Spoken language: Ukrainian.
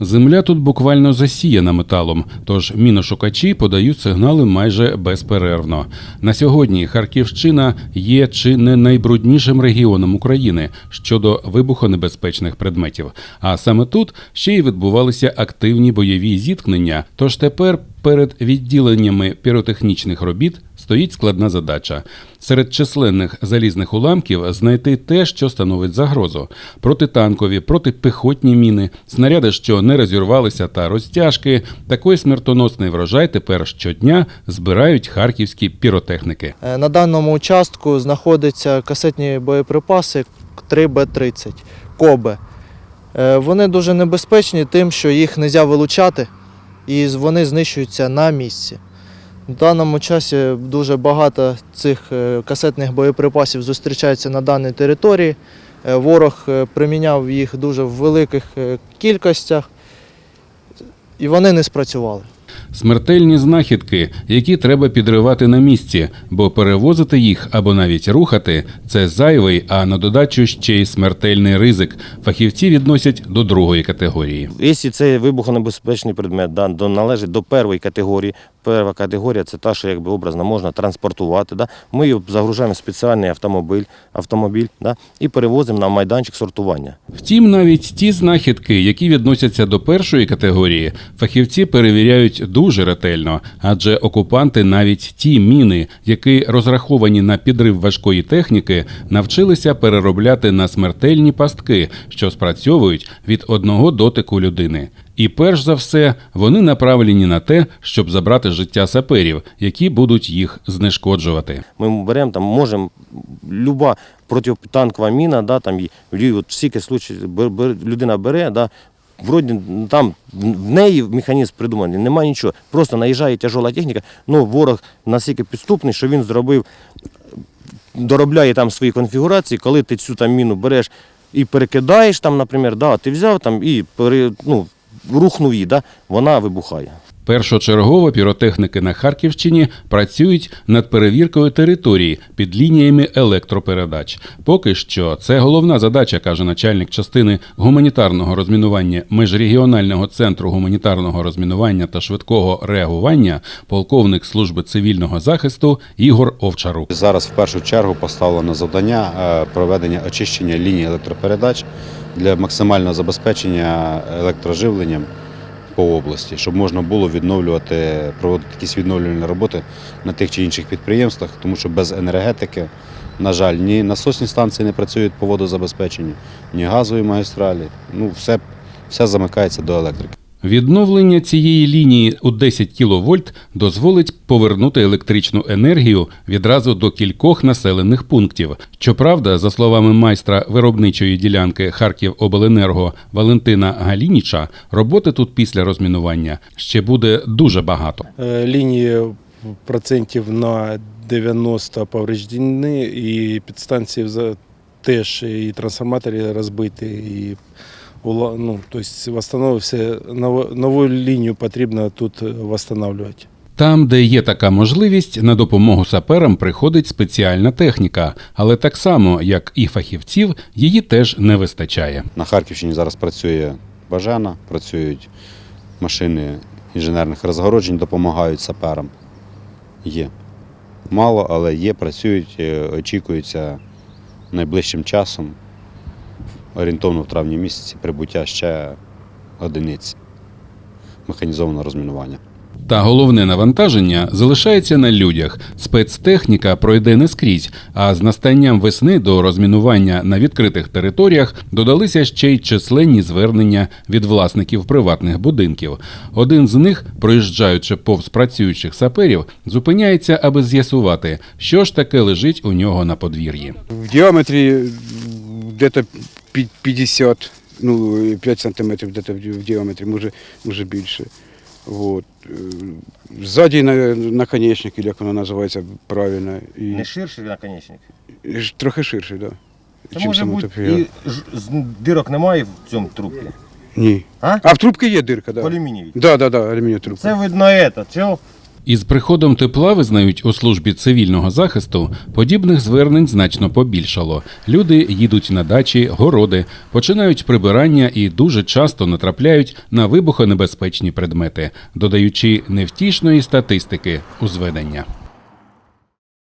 Земля тут буквально засіяна металом, тож міношукачі подають сигнали майже безперервно. На сьогодні Харківщина є чи не найбруднішим регіоном України щодо вибухонебезпечних предметів. А саме тут ще й відбувалися активні бойові зіткнення. Тож тепер перед відділеннями піротехнічних робіт стоїть складна задача. Серед численних залізних уламків знайти те, що становить загрозу: протитанкові, протипіхотні міни, снаряди, що не розірвалися, та розтяжки. Такий смертоносний врожай тепер щодня збирають харківські піротехніки. Е, На даному участку знаходяться касетні боєприпаси 3Б-30 Кобе. Е, Вони дуже небезпечні тим, що їх не можна вилучати і вони знищуються на місці. В даному часі дуже багато цих е, касетних боєприпасів зустрічається на даній території. Е, Ворог е, приміняв їх дуже в великих кількостях, і вони не спрацювали. Смертельні знахідки, які треба підривати на місці, бо перевозити їх або навіть рухати це зайвий, а на додачу ще й смертельний ризик. Фахівці відносять до другої категорії. Якщо це вибухонебезпечний предмет, да, до, належить до першої категорії. Перша категорія це та, що якби образно можна транспортувати. Да. Ми його загружаємо в спеціальний автомобіль, автомобіль да, і перевозимо на майданчик сортування. Втім, навіть ті знахідки, які відносяться до першої категорії, фахівці перевіряють дуже ретельно, адже окупанти навіть ті міни, які розраховані на підрив важкої техніки, навчилися переробляти на смертельні пастки, що спрацьовують від одного дотику людини. І перш за все, вони направлені на те, щоб забрати життя саперів, які будуть їх знешкоджувати. Ми беремо там, можемо люба протитанкова міна, да, там і, і от всіки случаї людина бере, да, вроді там в неї механізм придуманий, немає нічого. Просто наїжджає тяжола техніка, ну ворог настільки підступний, що він зробив, доробляє там свої конфігурації, коли ти цю там міну береш і перекидаєш там, наприклад, да, ти взяв там і пере, ну, рухнув її, да, вона вибухає. Першочергово піротехніки на Харківщині працюють над перевіркою території під лініями електропередач. Поки що це головна задача, каже начальник частини гуманітарного розмінування міжрегіонального центру гуманітарного розмінування та швидкого реагування, полковник служби цивільного захисту Ігор Овчарук. Зараз в першу чергу поставлено завдання е, проведення очищення ліній електропередач для максимального забезпечення електроживленням по області, щоб можна було відновлювати, проводити якісь відновлювальні роботи на тих чи інших підприємствах, тому що без енергетики, на жаль, ні насосні станції не працюють по водозабезпеченню, ні газові магістралі. Ну, все, все замикається до електрики. Відновлення цієї лінії у 10 кВт дозволить повернути електричну енергію відразу до кількох населених пунктів. Щоправда, за словами майстра виробничої ділянки Харківобленерго Валентина Галініча, роботи тут після розмінування ще буде дуже багато. Е, Лінії процентів на 90 повреждені, і підстанції теж і трансформаторі розбиті, і ну, тобто нову, нову лінію потрібно тут встановлювати. Там, де є така можливість, на допомогу саперам приходить спеціальна техніка, але так само, як і фахівців, її теж не вистачає. На Харківщині зараз працює Бажана, працюють машини інженерних розгороджень, допомагають саперам. Є. Мало, але є, працюють, е, очікується найближчим часом, орієнтовно в травні місяці, прибуття ще одиниць механізованого розмінування. Та головне навантаження залишається на людях. Спецтехніка пройде не скрізь, а з настанням весни до розмінування на відкритих територіях додалися ще й численні звернення від власників приватних будинків. Один з них, проїжджаючи повз працюючих саперів, зупиняється, аби з'ясувати, що ж таке лежить у нього на подвір'ї. В диаметре где-то пи- 50, ну, 5 сантиметрів где-то в в діаметрі, може, може більше. Вот. Е, Ззаді наконечник, як воно називається правильно. І, Не ширший наконечник. трохи ширший, да. Це чим може бути і дирок немає в цьому трубці. Ні. А? А в трубці є дирка, В да. алюмінієвій. Да, да, да, алюмінієва трубка. Це видно это, чого? Із приходом тепла визнають у службі цивільного захисту, подібних звернень значно побільшало. Люди їдуть на дачі, городи, починають прибирання і дуже часто натрапляють на вибухонебезпечні предмети, додаючи невтішної статистики у зведення.